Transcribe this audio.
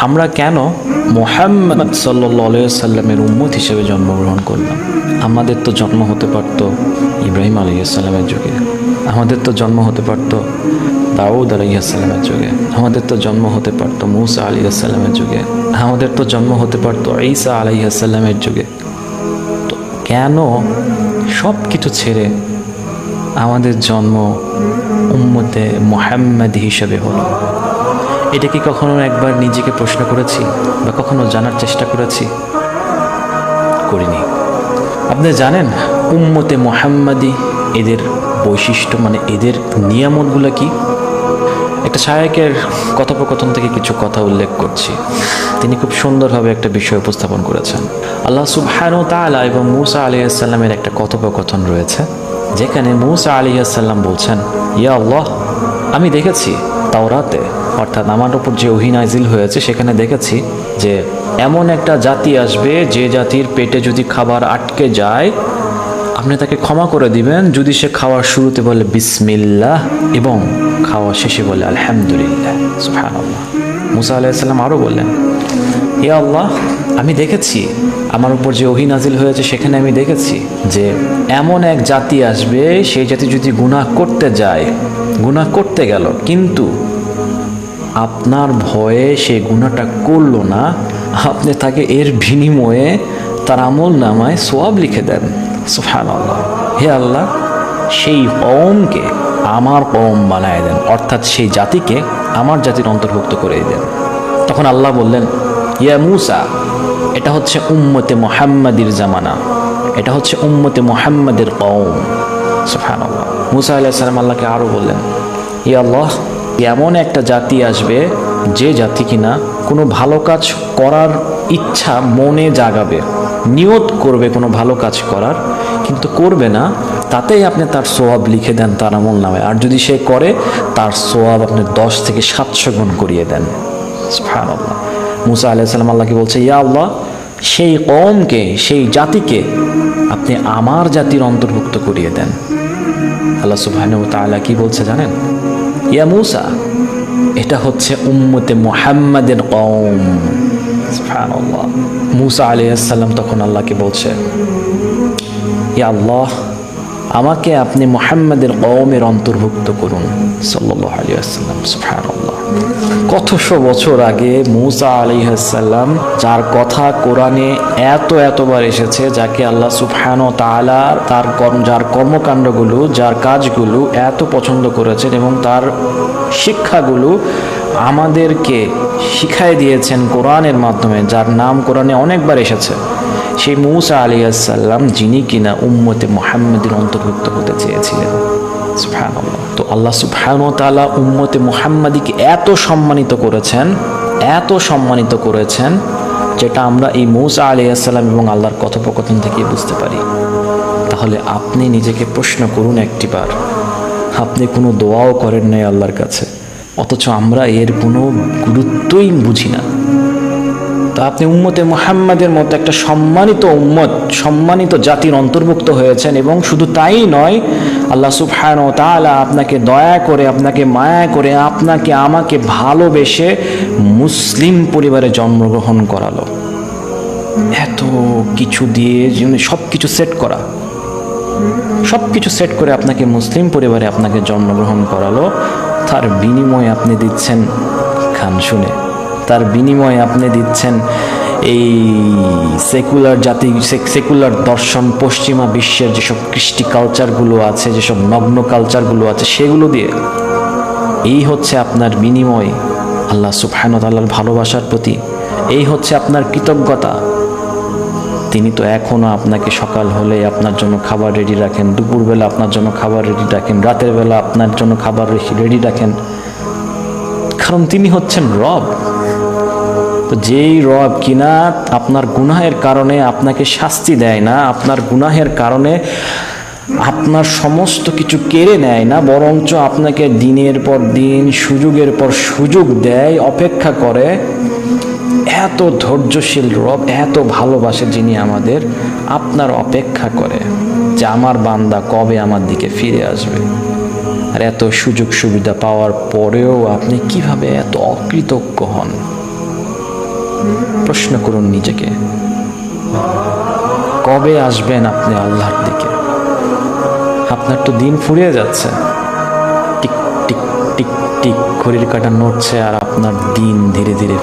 আমরা কেন মোহাম্মদ সাল্লাহ সাল্লামের উম্মত হিসেবে জন্মগ্রহণ করলাম? আমাদের তো জন্ম হতে পারতো ইব্রাহিম আলাইসাল্লামের যুগে। আমাদের তো জন্ম হতে পারতো দাউদ আলাইসাল্লামের যুগে। আমাদের তো জন্ম হতে পারতো মুসা আলাইসাল্লামের যুগে। আমাদের তো জন্ম হতে পারতো ঈসা আলাইসাল্লামের যুগে। তো কেন সব কিছু ছেড়ে আমাদের জন্ম উম্মতে মোহাম্মদ হিসেবে হলো? এটা কি কখনো একবার নিজেকে প্রশ্ন করেছি বা কখনো জানার চেষ্টা করেছি? করিনি। আপনি জানেন, উম্মতে মোহাম্মদি এদের বৈশিষ্ট্য মানে এদের নিয়ামতগুলো কি? একটা শায়কের কথোপকথন থেকে কিছু কথা উল্লেখ করছি। তিনি খুব সুন্দরভাবে একটা বিষয় উপস্থাপন করেছেন। আল্লাহ সুবহান তালা এবং মুসা আলিয়াল্লামের একটা কথোপকথন রয়েছে, যেখানে মুসা আলিয়াল্লাম বলছেন, ইয়া আল্লাহ, আমি দেখেছি তাওরাতে, অর্থাৎ আমার উপর যে অহিনাজিল হয়েছে, সেখানে দেখেছি যে এমন একটা জাতি আসবে, যে জাতির পেটে যদি খাবার আটকে যায়, আপনি তাকে ক্ষমা করে দিবেন। যদি সে খাওয়ার শুরুতে বলে বিসমিল্লাহ এবং খাওয়া শেষে বলে আলহামদুলিল্লাহ মুসা আলাইসাল্লাম আরও বললেন ইয়া আল্লাহ, আমি দেখেছি, আমার উপর যে ওহি নাজিল হয়েছে, সেখানে আমি দেখেছি যে এমন এক জাতি আসবে, সেই জাতি যদি গুনাহ করতে যায় গুনাহ করতে গেল, কিন্তু আপনার ভয়ে সে গুণাটা করল না। আপনি তাকে এর বিনিময়ে তার আমল নামায় সোয়াব লিখে দেন। সুফান আল্লাহ হে আল্লাহ, সেই কমকে আমার কম বানায় দেন, অর্থাৎ সেই জাতিকে আমার জাতির অন্তর্ভুক্ত করে দেন। তখন আল্লাহ বললেন, ইয়া মুসা, এটা হচ্ছে উম্মতে মোহাম্মদির জামানা, এটা হচ্ছে উম্মতে মোহাম্মদের কম সুফান আল্লাহ মুসা আল্লাহ সালাম আল্লাহকে আরও বললেন ই আল্লাহ, এমন একটা জাতি আসবে যে জাতি কিনা কোনো ভালো কাজ করার ইচ্ছা মনে জাগাবে, নিয়ত করবে কোনো ভালো কাজ করার, কিন্তু করবে না, তাতেই আপনি তার সোয়াব লিখে দেন তার আমল নামে। আর যদি সে করে, তার সোয়াব আপনি দশ থেকে সাতশো গুণ করিয়ে দেন। সুবহানাল্লাহ। মুসা আলাইসাল্লাম আল্লাহকে বলছে ইয়া আল্লাহ, সেই কমকে সেই জাতিকে আপনি আমার জাতির অন্তর্ভুক্ত করিয়ে দেন। আল্লাহ সুবহানাহু তালা কি বলছে জানেন? ইয়া মুসা, এটা হচ্ছে উম্মতে মোহাম্মদের কম মুসা আলিয়া তখন আল্লাহকে বলছে, ইয়া আল্লাহ আমাকে আপনি মোহাম্মদের কওমের অন্তর্ভুক্ত করুন। সাল্লাল্লাহু আলাইহি ওয়াসাল্লাম, সুবহানাল্লাহ। কতশো বছর আগে মুসা আলাইহিসসালাম যার কথা কোরআনে এত এতবার এসেছে, যাকে আল্লাহ সুবহান তাআলা তার কর্ম, যার কর্মকাণ্ডগুলো, যার কাজগুলো এত পছন্দ করেছেন এবং তার শিক্ষাগুলো আমাদেরকে শিখাই দিয়েছেন কোরআনের মাধ্যমে, যার নাম কোরআনে অনেকবার এসেছে। সেই মৌসা আলিয়াসাল্লাম যিনি কিনা উম্মতে মোহাম্মদের অন্তর্ভুক্ত হতে চেয়েছিলেন। তো আল্লাহ সুবহান তালা উম্মতে মোহাম্মদীকে এত সম্মানিত করেছেন, এত সম্মানিত করেছেন, যেটা আমরা এই মৌসা আলিয়াসাল্লাম এবং আল্লাহর কথোপকথন থেকে বুঝতে পারি। তাহলে আপনি নিজেকে প্রশ্ন করুন একটিবার আপনি কোনো দোয়াও করেন নাই আল্লাহর কাছে? অথচ আমরা এর কোনো গুরুত্বই বুঝি না। তো আপনি উম্মতে মোহাম্মদের মতো একটা সম্মানিত উম্মত, সম্মানিত জাতির অন্তর্ভুক্ত হয়েছেন এবং শুধু তাই নয়, আল্লাহ সুবহান ও তাআলা আপনাকে দয়া করে, আপনাকে মায়া করে, আপনাকে, আমাকে ভালোবেসে মুসলিম পরিবারে জন্মগ্রহণ করালো। এত কিছু দিয়ে সব কিছু সেট করা সব কিছু সেট করে আপনাকে মুসলিম পরিবারে আপনাকে জন্মগ্রহণ করালো, তার বিনিময়ে আপনি দিচ্ছেন খান শুনে। তার বিনিময়ে আপনি দিচ্ছেন এই সেকুলার জাতি সেকুলার দর্শন, পশ্চিমা বিশ্বের যেসব কৃষ্টি কালচারগুলো আছে, যেসব নগ্ন কালচারগুলো আছে, সেগুলো দিয়ে এই হচ্ছে আপনার বিনিময় আল্লাহ সুবহানাহু তাআলার ভালোবাসার প্রতি। এই হচ্ছে আপনার কৃতজ্ঞতা। তিনি তো এখনও আপনাকে সকাল হলে আপনার জন্য খাবার রেডি রাখেন, দুপুরবেলা আপনার জন্য খাবার রেডি রাখেন, রাতের বেলা আপনার জন্য খাবার রেডি রাখেন। কারণ তিনি হচ্ছেন রব। তো যেই রব কিনা আপনার গুনাহের কারণে আপনাকে শাস্তি দেয় না, আপনার গুনাহের কারণে আপনার সমস্ত কিছু কেড়ে নেয় না, বরঞ্চ আপনাকে দিনের পর দিন, সুযোগের পর সুযোগ দেয়, অপেক্ষা করে। এত ধৈর্যশীল রব, এত ভালোবাসে যিনি আমাদের, আপনার অপেক্ষা করে যে আমার বান্দা কবে আমার দিকে ফিরে আসবে। আর এত সুযোগ সুবিধা পাওয়ার পরেও আপনি কীভাবে এত অকৃতজ্ঞ হন? প্রশ্ন করুন নিজেকে। কবে আসবেন আপনি আল্লাহর দিকে? আপনার তো দিন ফুরিয়ে যাচ্ছে। টিক টিক টিক টিক, ঘড়ির কাটা নড়ছে আর আপনার দিন ধীরে ধীরে